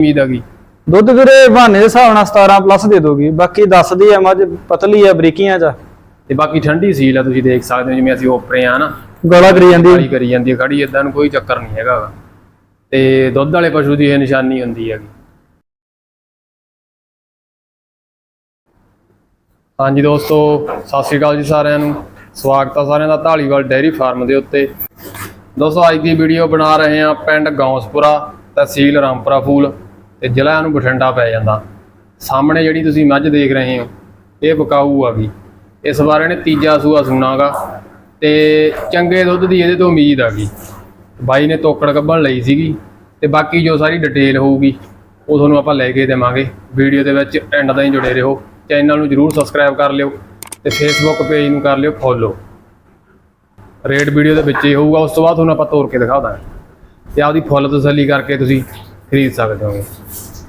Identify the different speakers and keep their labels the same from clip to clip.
Speaker 1: ਉਮੀਦ ਹੈਗੀ
Speaker 2: ਦੁੱਧ ਵੀਰੇ ਬਹਾਨੇ ਦੇ ਹਿਸਾਬ ਨਾਲ 17 ਪਲੱਸ ਦੇ ਦੋਗੀ ਬਾਕੀ ਦੱਸਦੀ ਆ ਮੱਝ ਪਤਲੀ ਆ ਬਰੀਕੀਆਂ ਚ
Speaker 1: ਤੇ ਬਾਕੀ ਠੰਡੀ ਸੀਲ ਆ ਤੁਸੀਂ ਦੇਖ ਸਕਦੇ ਹੋ ਜਿਵੇਂ ਅਸੀਂ ਓਪਰੇ ਆ ਨਾ।
Speaker 2: ਗੋਲਾ ਕਰੀ ਜਾਂਦੀ।
Speaker 1: ਕਾਲੀ ਕਰੀ ਜਾਂਦੀ ਹੈ ਖੜੀ ਇਦਾਂ ਨੂੰ ਕੋਈ ਚੱਕਰ ਨਹੀਂ ਹੈਗਾ ਗਾ। ਤੇ ਦੁੱਧ ਵਾਲੇ ਪਸ਼ੂ ਦੀ ਇਹ ਨਿਸ਼ਾਨੀ ਹੁੰਦੀ ਹੈਗੀ। ਹਾਂਜੀ ਦੋਸਤੋ ਸਤਿ ਸ਼੍ਰੀ ਅਕਾਲ ਜੀ ਸਾਰਿਆਂ ਨੂੰ। ਸਵਾਗਤ ਹੈ ਸਾਰਿਆਂ ਦਾ ਢਾਲੀਵਾਲ ਡੇਅਰੀ ਫਾਰਮ ਦੇ ਉੱਤੇ। ਦੋਸਤੋ ਅੱਜ ਦੀ ਵੀਡੀਓ ਬਣਾ ਰਹੇ ਹਾਂ ਪਿੰਡ ਗੌਂਸਪੁਰਾ ਤਹਿਸੀਲ ਰਾਮਪੁਰਾ ਫੂਲ। ਤੇ ਜ਼ਿਲ੍ਹਾ ਨੂੰ ਬਠਿੰਡਾ ਪੈ ਜਾਂਦਾ। ਸਾਹਮਣੇ ਜਿਹੜੀ ਤੁਸੀਂ ਮੱਝ ਦੇਖ ਰਹੇ ਹੋ, ਇਹ ਬਕਾਊ ਆ ਗਈ। ਇਸ ਵਾਰ ਇਹਨੇ ਤੀਜਾ ਸੂਆ ਸੁਣਾਗਾ ਤੇ ਚੰਗੇ ਦੁੱਧ ਦੀ ਇਹਦੇ ਤੋਂ ਉਮੀਦ ਆ ਗਈ। ਬਾਈ ਨੇ ਤੋਕੜ ਕੱਢਣ ਲਈ ਸੀਗੀ ਤੇ ਬਾਕੀ ਜੋ ਸਾਰੀ ਡਿਟੇਲ ਹੋਊਗੀ, ਉਹ ਤੁਹਾਨੂੰ ਆਪਾਂ ਲੈ ਕੇ ਦੇਵਾਂਗੇ। ਵੀਡੀਓ ਦੇ ਵਿੱਚ ਐਂਡ ਤਾਈਂ ਜੁੜੇ ਰਹੋ। ਚੈਨਲ ਨੂੰ ਜਰੂਰ ਸਬਸਕ੍ਰਾਈਬ ਕਰ ਲਿਓ ਤੇ ਫੇਸਬੁੱਕ ਪੇਜ ਨੂੰ ਕਰ ਲਿਓ ਫੋਲੋ ਰੇਟ ਵੀਡੀਓ ਦੇ ਵਿੱਚ ਹੀ ਹੋਊਗਾ, ਉਸ ਤੋਂ ਬਾਅਦ ਤੁਹਾਨੂੰ ਆਪਾਂ ਤੋਰ ਕੇ ਦਿਖਾ ਦਾਂਗੇ। ਤੇ ਆਪਦੀ ਫੁੱਲ ਤਸੱਲੀ ਕਰਕੇ ਤੁਸੀਂ ਖਰੀਦ ਸਕਦੇ ਹੋਗੇ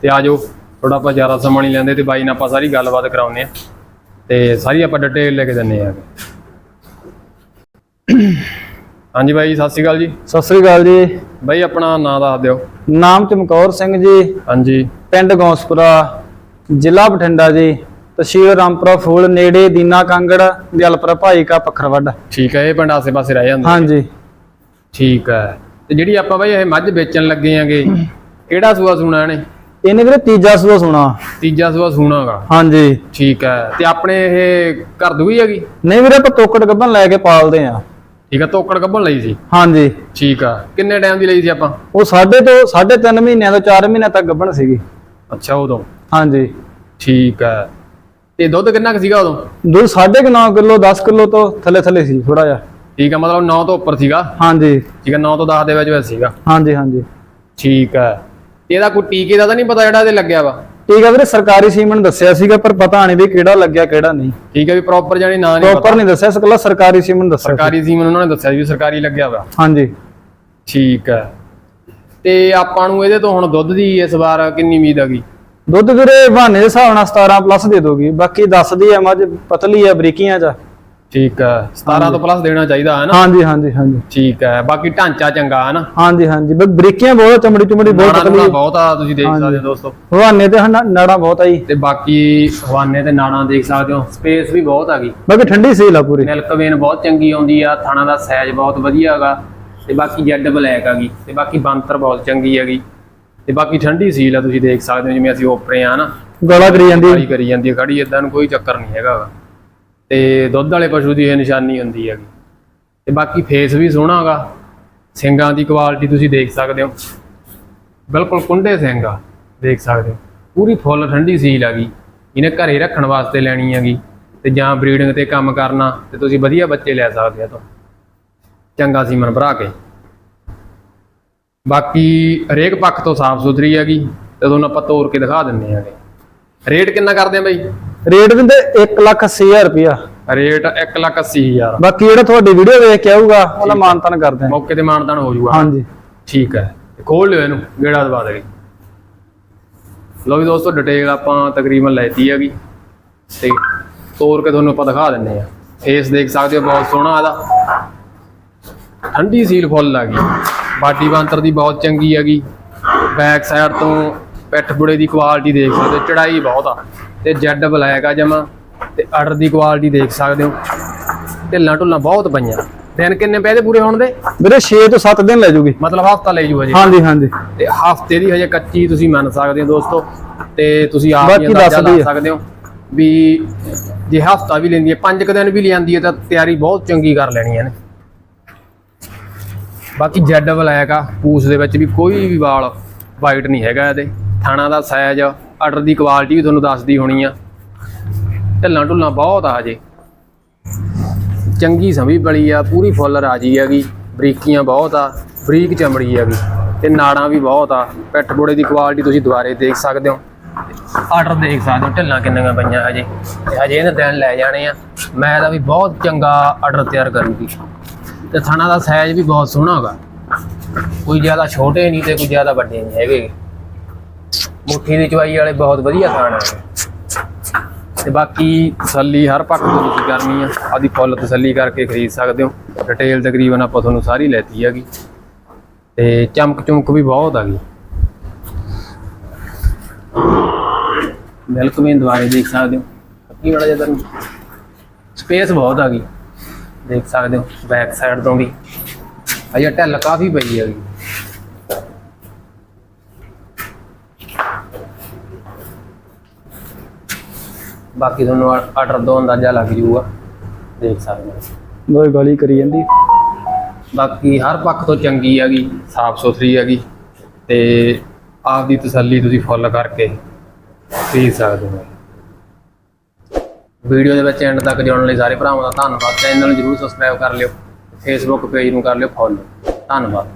Speaker 1: ਤੇ ਆਜੋ ਥੋੜਾ ਆਪਾਂ ਜ਼ਿਆਦਾ ਸਮਾਂ ਨਹੀਂ ਲੈਂਦੇ ਤੇ ਬਾਈ ਨਾਲ ਆਪਾਂ ਸਾਰੀ ਗੱਲਬਾਤ ਕਰਾਉਂਦੇ ਆ ਤੇ ਸਾਰੀ ਆਪਾਂ ਡਿਟੇਲ ਲੈ ਕੇ ਦਿੰਨੇ ਆ ਹਾਂਜੀ ਬਾਈ ਸਤਿ ਸ਼੍ਰੀ ਅਕਾਲ ਜੀ।
Speaker 2: ਸਤਿ ਸ੍ਰੀ ਅਕਾਲ ਜੀ।
Speaker 1: ਬਾਈ ਆਪਣਾ ਨਾਮ ਦੱਸ ਦਿਓ।
Speaker 2: ਨਾਮ ਚਮਕੌਰ ਸਿੰਘ ਜੀ।
Speaker 1: ਹਾਂਜੀ।
Speaker 2: ਪਿੰਡ ਗੌਂਸਪੁਰਾ ਜ਼ਿਲ੍ਹਾ ਬਠਿੰਡਾ ਜੀ। ਤਹਿਸੀਲ ਰਾਮਪੁਰਾ ਫੂਲ ਨੇੜੇ ਦੀਨਾ ਕਾਂਗੜ ਦਿਲਪੁਰਾ ਭਾਈ ਕਾ ਪਖਰਵੱਡ।
Speaker 1: ਠੀਕ ਹੈ ਇਹ ਪਿੰਡ ਆਸੇ ਪਾਸੇ ਰਹਿ ਜਾਂਦੇ
Speaker 2: ਹਾਂਜੀ।
Speaker 1: ਠੀਕ ਹੈ। ਤੇ ਜਿਹੜੀ ਆਪਾਂ ਬਾਈ ਇਹ ਮੱਝ ਵੇਚਣ ਲੱਗੇ ਆਂਗੇ ਕਿਹੜਾ ਸੂਆ ਸੁਣਾ ਇਹਨੇ?
Speaker 2: ਇਹਨੇ ਵੀਰੇ ਤੀਜਾ ਸੂਆ ਸੁਣਾ।
Speaker 1: ਤੀਜਾ ਸੂਆ ਸੁਣਾਗਾ।
Speaker 2: ਹਾਂਜੀ।
Speaker 1: ਠੀਕ ਹੈ। ਤੇ ਆਪਣੇ ਇਹ ਘਰ ਦੂਈ ਹੈਗੀ?
Speaker 2: ਨਹੀਂ ਵੀਰੇ ਆਪਾਂ ਤੋਕੜ ਗੱਬਨ ਲੈ ਕੇ ਪਾਲਦੇ ਆ
Speaker 1: ਠੀਕ ਹੈ ਤੋਕੜ ਕੱਢਣ ਲਈ ਸੀ?
Speaker 2: ਹਾਂਜੀ।
Speaker 1: ਠੀਕ ਆ। ਕਿੰਨੇ ਟਾਈਮ ਦੀ ਲਈ ਸੀ ਆਪਾਂ?
Speaker 2: ਉਹ ਸਾਢੇ ਤੋਂ ਸਾਢੇ ਤਿੰਨ ਮਹੀਨਿਆਂ ਤੋਂ 4 ਮਹੀਨਿਆਂ ਤੱਕ ਗੱਬਣ ਸੀਗੀ।
Speaker 1: ਅੱਛਾ ਉਦੋਂ।
Speaker 2: ਹਾਂਜੀ।
Speaker 1: ਠੀਕ ਹੈ। ਤੇ ਦੁੱਧ ਕਿੰਨਾ ਕੁ ਸੀਗਾ ਉਦੋਂ?
Speaker 2: ਦੁੱਧ ਸਾਢੇ ਕੁ ਨੌ ਕਿਲੋ 10 ਕਿਲੋ ਤੋਂ ਥੱਲੇ ਥੱਲੇ ਸੀ ਥੋੜਾ ਜਿਹਾ।
Speaker 1: ਠੀਕ ਹੈ ਮਤਲਬ 9 ਤੋਂ ਉੱਪਰ ਸੀਗਾ?
Speaker 2: ਹਾਂਜੀ।
Speaker 1: ਠੀਕ ਹੈ 9 ਤੋਂ 10 ਦੇ ਵਿੱਚ ਵਿੱਚ ਸੀਗਾ।
Speaker 2: ਹਾਂਜੀ ਹਾਂਜੀ।
Speaker 1: ਠੀਕ ਹੈ। ਤੇ ਇਹਦਾ ਕੋਈ ਟੀਕੇ ਦਾ ਤਾਂ ਨਹੀਂ ਪਤਾ ਜਿਹੜਾ ਇਹਦੇ ਲੱਗਿਆ ਵਾ।
Speaker 2: ਠੀਕ ਹੈ ਵੀਰੇ ਸਰਕਾਰੀ ਸੀਮਨ ਦੱਸਿਆ ਸੀਗਾ ਪਰ ਪਤਾ ਨਹੀਂ ਵੀ ਕਿਹੜਾ ਲੱਗਿਆ ਕਿਹੜਾ ਨਹੀਂ।
Speaker 1: ਠੀਕ ਹੈ ਵੀ ਪ੍ਰੋਪਰ ਜਾਨੀ ਨਾਂ ਨਹੀਂ ਪਤਾ।
Speaker 2: ਪ੍ਰੋਪਰ ਨਹੀਂ ਦੱਸਿਆ ਸਕਲਾ ਸਰਕਾਰੀ ਸੀਮਨ ਦੱਸਿਆ।
Speaker 1: ਸਰਕਾਰੀ ਸੀਮਨ ਉਹਨਾਂ ਨੇ ਦੱਸਿਆ ਵੀ ਸਰਕਾਰੀ ਲੱਗਿਆ ਵਾ।
Speaker 2: ਹਾਂਜੀ।
Speaker 1: ਠੀਕ ਹੈ ਤੇ ਆਪਾਂ ਨੂੰ ਇਹਦੇ ਤੋਂ ਹੁਣ ਦੁੱਧ ਦੀ ਇਸ ਵਾਰ ਕਿੰਨੀ ਉਮੀਦ ਹੈਗੀ
Speaker 2: ਦੁੱਧ ਵੀਰੇ ਬਹਾਨੇ ਦੇ ਹਿਸਾਬ ਨਾਲ 17 ਪਲੱਸ ਦੇ ਦੋਗੀ ਬਾਕੀ ਦੱਸਦੀ ਆ ਮੱਝ ਪਤਲੀ ਆ ਬਰੀਕੀਆਂ ਚ।
Speaker 1: ਠੀਕ ਹੈ 17 ਤੋਂ ਪਲੱਸ ਦੇਣਾ ਚਾਹੀਦਾ ਹੈ ਨਾ
Speaker 2: ਹਾਂਜੀ ਹਾਂਜੀ ਹਾਂਜੀ।
Speaker 1: ਠੀਕ ਹੈ ਬਾਕੀ ਢਾਂਚਾ ਚੰਗਾ ਹੈ ਨਾ
Speaker 2: ਹਾਂਜੀ। ਹਾਂਜੀ ਬਰੀਕੀਆਂ ਬਹੁਤ ਆ, ਚਮੜੀ ਚਮੜੀ ਬਹੁਤ ਪਤਲੀ ਆ।
Speaker 1: ਬਹੁਤ ਆ ਤੁਸੀਂ ਦੇਖ। ਸਕਦੇ ਹੋ ਦੋਸਤੋ।
Speaker 2: ਹਵਾਨੇ ਤੇ ਨਾੜਾਂ ਬਹੁਤ ਆਈ
Speaker 1: ਤੇ ਬਾਕੀ ਹਵਾਨੇ ਤੇ ਨਾੜਾਂ ਦੇਖ ਸਕਦੇ ਹੋ। ਸਪੇਸ ਵੀ ਬਹੁਤ ਹੈਗੀ
Speaker 2: ਬਾਕੀ ਠੰਡੀ ਸੀਲ ਆ ਪੂਰੀ।
Speaker 1: ਮਿਲਕ ਵੇਨ ਬਹੁਤ ਚੰਗੀ ਆਉਂਦੀ ਆ ਥਾਣਾ ਦਾ ਸਾਈਜ਼ ਬਹੁਤ ਵਧੀਆ ਹੈਗਾ। ਤੇ ਬਾਕੀ ਜੈਡ ਬਲੈਕ ਹੈਗੀ ਤੇ ਬਾਕੀ ਬੰਤਰ ਬਹੁਤ ਚੰਗੀ ਹੈਗੀ। ਤੇ ਬਾਕੀ ਠੰਡੀ ਸੀਲ ਆ ਤੁਸੀਂ ਦੇਖ ਸਕਦੇ ਹੋ ਜਿਵੇਂ ਅਸੀਂ ਓਪਰੇ ਆ ਨਾ
Speaker 2: ਗੋਲਾ ਕਰੀ ਜਾਂਦੀ
Speaker 1: ਕਰੀ ਜਾਂਦੀ ਹੈ ਖੜੀ ਇਦਾਂ ਨੂੰ ਕੋਈ ਚੱਕਰ ਨਹੀਂ ਹੈਗਾ। ਤੇ ਦੁੱਧ ਵਾਲੇ ਪਸ਼ੂ ਦੀ ਇਹ ਨਿਸ਼ਾਨੀ ਹੁੰਦੀ ਹੈਗੀ। ਤੇ ਬਾਕੀ ਫੇਸ ਵੀ ਸੋਹਣਾ ਹੈਗਾ। ਸਿੰਗਾਂ ਦੀ ਕੁਆਲਿਟੀ ਤੁਸੀਂ ਦੇਖ ਸਕਦੇ ਹੋ। ਬਿਲਕੁਲ ਕੁੰਡੇ ਸਿੰਘ ਆ, ਦੇਖ ਸਕਦੇ ਹੋ। ਪੂਰੀ ਫੁੱਲ ਠੰਡੀ ਸੀਲ ਹੈਗੀ। ਇਹਨੇ ਘਰੇ ਰੱਖਣ ਵਾਸਤੇ ਲੈਣੀ ਹੈਗੀ ਤੇ ਜਾਂ ਬਰੀਡਿੰਗ ਤੇ ਕੰਮ ਕਰਨਾ ਤੇ ਤੁਸੀਂ ਵਧੀਆ ਬੱਚੇ ਲੈ ਸਕਦੇ ਆ ਤੋਂ। ਚੰਗਾ ਸੀਮਨ ਭਰਾ ਕੇ। ਬਾਕੀ ਹਰੇਕ ਪੱਖ ਤੋਂ ਸਾਫ਼ ਸੁਥਰੀ ਹੈਗੀ। ਤੇ ਤੁਹਾਨੂੰ ਆਪਾਂ ਤੋੜ ਕੇ ਦਿਖਾ ਦਿੰਨੇ ਆਗੇ ਰੇਟ ਕਿੰਨਾ ਕਰਦੇ ਆ ਬਾਈ?
Speaker 2: ਰੇਟ ਦਿੰਦੇ 1 ਲੱਖ 80000 ਰੁਪਿਆ
Speaker 1: ਰੇਟ 180000
Speaker 2: ਬਾਕੀ ਜਿਹੜਾ ਤੁਹਾਡੀ ਵੀਡੀਓ ਵੇਖ ਕੇ ਆਊਗਾ ਉਹਦਾ ਮਾਨਤਨ ਕਰਦੇ ਆ
Speaker 1: ਮੌਕੇ ਤੇ ਮਾਨਦਾਨ ਹੋ ਜਾਊਗਾ
Speaker 2: ਹਾਂਜੀ।
Speaker 1: ਠੀਕ ਹੈ। ਖੋਲ ਲਿਓ ਇਹਨੂੰ ਗੇੜਾ ਦਵਾ ਦੇ। ਲੋ ਵੀ ਦੋਸਤੋ ਡਿਟੇਲ ਆਪਾਂ ਤਕਰੀਬਨ ਲੈਤੀ ਹੈਗੀ। ਤੇ ਤੋੜ ਕੇ ਤੁਹਾਨੂੰ ਆਪਾਂ ਦਿਖਾ ਦਿੰਨੇ ਆ ਫੇਸ ਦੇਖ ਸਕਦੇ ਹੋ ਬਹੁਤ ਸੋਹਣਾ ਇਹਦਾ। ਠੰਡੀ ਸੀਲ ਫੁੱਲ ਆ ਗਈ। ਬਾਡੀ ਬੰਤਰ ਦੀ ਬਹੁਤ ਚੰਗੀ ਹੈਗੀ। ਬੈਕ ਸਾਈਡ ਤੋਂ ਪਿੱਠ ਬੁੜੇ ਦੀ ਕੁਆਲਿਟੀ ਦੇਖ ਸਕਦੇ ਚੜਾਈ ਬਹੁਤ ਆ। ਤੇ ਜੈਡ ਬਲੈਕ ਆ ਜਮਾ ਤੇ ਆਰਡਰ ਦੀ ਕੁਆਲਿਟੀ ਦੇਖ ਸਕਦੇ ਹੋ। ਢਿੱਲਾਂ ਢੁੱਲਾਂ ਬਹੁਤ ਪਈਆਂ। ਦਿਨ ਕਿੰਨੇ ਪਏ ਦੇ ਪੂਰੇ ਹੋਣ ਦੇ?
Speaker 2: ਵੀਰੇ 6 ਤੋਂ 7 ਦਿਨ ਲੈ ਜੂਗੀ।
Speaker 1: ਮਤਲਬ ਹਫਤਾ ਲੈ ਜੂ ਹਜੇ।
Speaker 2: ਹਾਂਜੀ ਹਾਂਜੀ।
Speaker 1: ਤੇ ਹਫ਼ਤੇ ਦੀ ਹਜੇ ਕੱਚੀ ਤੁਸੀਂ ਮੰਨ ਸਕਦੇ ਹੋ ਦੋਸਤੋ। ਤੇ ਤੁਸੀਂ ਆਪ ਹੀ ਅੰਦਾਜ਼ਾ ਲਾ। ਸਕਦੇ ਹੋ ਵੀ ਜੇ ਹਫਤਾ ਵੀ ਲੈਂਦੀ ਹੈ ਪੰਜ ਕੁ ਦਿਨ ਵੀ ਲਿਆਂਦੀ ਹੈ ਤਾਂ ਤਿਆਰੀ ਬਹੁਤ ਚੰਗੀ ਕਰ ਲੈਣੀ ਹੈ ਨੇ। ਬਾਕੀ ਜੈਡ ਬਲੈਕ ਆ ਪੂਛ ਦੇ ਵਿੱਚ ਵੀ ਕੋਈ ਵੀ ਵਾਲ ਵਾਈਟ ਨਹੀਂ ਹੈਗਾ ਇਹਦੇ। ਥਾਣਾ ਦਾ ਸਾਈਜ਼ ਆਰਡਰ ਦੀ ਕੁਆਲਿਟੀ ਵੀ ਤੁਹਾਨੂੰ ਦੱਸਦੀ ਹੋਣੀ ਆ। ਢੱਲਾਂ ਢੁੱਲਾਂ ਬਹੁਤ ਆ ਹਜੇ। ਚੰਗੀ ਸਮੀ ਬਲੀ ਆ, ਪੂਰੀ ਫੁੱਲ ਰਾਜੀ ਹੈਗੀ, ਬਰੀਕੀਆਂ ਬਹੁਤ ਆ, ਬਰੀਕ ਚਮੜੀ ਹੈਗੀ, ਤੇ ਨਾੜਾਂ ਵੀ ਬਹੁਤ ਆ। ਪਿੱਠ ਬੋੜੇ ਦੀ ਕੁਆਲਿਟੀ ਤੁਸੀਂ ਦੁਬਾਰੇ ਦੇਖ ਸਕਦੇ ਹੋ। ਆਰਡਰ ਦੇਖ ਸਕਦੇ ਹੋ, ਢਿੱਲਾਂ ਕਿੰਨੀਆਂ ਪਈਆਂ ਹਜੇ, ਤੇ ਹਜੇ ਇਹਨੇ ਦਿਨ ਲੈ ਜਾਣੇ ਆ। ਮੈਂ ਇਹਦਾ ਵੀ ਬਹੁਤ ਚੰਗਾ ਆਰਡਰ ਤਿਆਰ ਕਰੂਗੀ। ਤੇ ਥਾਣਾ ਦਾ ਸਾਈਜ਼ ਵੀ ਬਹੁਤ ਸੋਹਣਾ ਹੈਗਾ। ਕੋਈ ਜ਼ਿਆਦਾ ਛੋਟੇ ਨਹੀਂ ਤੇ ਕੋਈ ਜ਼ਿਆਦਾ ਵੱਡੇ ਨਹੀਂ ਹੈਗੇ। ਮੁੱਠੀ ਦੀ ਚਵਾਈ ਵਾਲੇ ਬਹੁਤ ਵਧੀਆ ਥਾਣ ਹੈ ਤੇ ਬਾਕੀ ਤਸੱਲੀ, ਹਰ ਪੱਖ ਤੋਂ ਤੁਸੀਂ ਕਰਨੀ ਆ, ਆਦੀ ਫੁੱਲ ਤਸੱਲੀ ਕਰਕੇ ਖਰੀਦ ਸਕਦੇ ਹੋ। ਡਿਟੇਲ ਤਕਰੀਬਨ ਆਪਾਂ ਤੁਹਾਨੂੰ ਸਾਰੀ ਲੈਤੀ ਹੈਗੀ। ਤੇ ਚਮਕ ਚੁਮਕ ਵੀ ਬਹੁਤ ਆ ਗਈ। ਮਿਲਕ ਵੀ ਦਵਾਈ ਦੇਖ ਸਕਦੇ ਹੋ। ਕੀ ਬੜਾ ਜ਼ਿਆਦਾ ਸਪੇਸ ਬਹੁਤ ਆ ਗਈ। ਦੇਖ ਸਕਦੇ ਹੋ ਬੈਕ ਸਾਈਡ ਤੋਂ ਵੀ। ਅਜੇ ਢਿੱਲ ਕਾਫੀ ਪਈ ਹੈਗੀ। ਬਾਕੀ ਤੁਹਾਨੂੰ ਆਰਡਰ ਤੋਂ ਅੰਦਾਜ਼ਾ ਲੱਗ ਜੂਗਾ। ਦੇਖ ਸਕਦੇ ਹੋ।
Speaker 2: ਦੋਈ ਗਲੀ ਕਰੀ ਜਾਂਦੀ।
Speaker 1: ਬਾਕੀ ਹਰ ਪੱਖ ਤੋਂ ਚੰਗੀ ਹੈਗੀ ਸਾਫ਼ ਸੁਥਰੀ ਹੈਗੀ ਤੇ ਆਪ ਦੀ ਤਸੱਲੀ ਤੁਸੀਂ ਫੁੱਲ ਕਰਕੇ ਪੀ ਸਕਦੇ ਹੋ। ਵੀਡੀਓ ਦੇ ਵਿੱਚ ਐਂਡ ਤੱਕ ਜੁੜਨ ਲਈ ਸਾਰੇ ਭਰਾਵਾਂ ਦਾ ਧੰਨਵਾਦ। ਚੈਨਲ ਨੂੰ ਜਰੂਰ ਸਬਸਕ੍ਰਾਈਬ ਕਰ ਲਿਓ ਫੇਸਬੁੱਕ ਪੇਜ ਨੂੰ ਕਰ ਲਿਓ ਫੋਲੋ ਧੰਨਵਾਦ।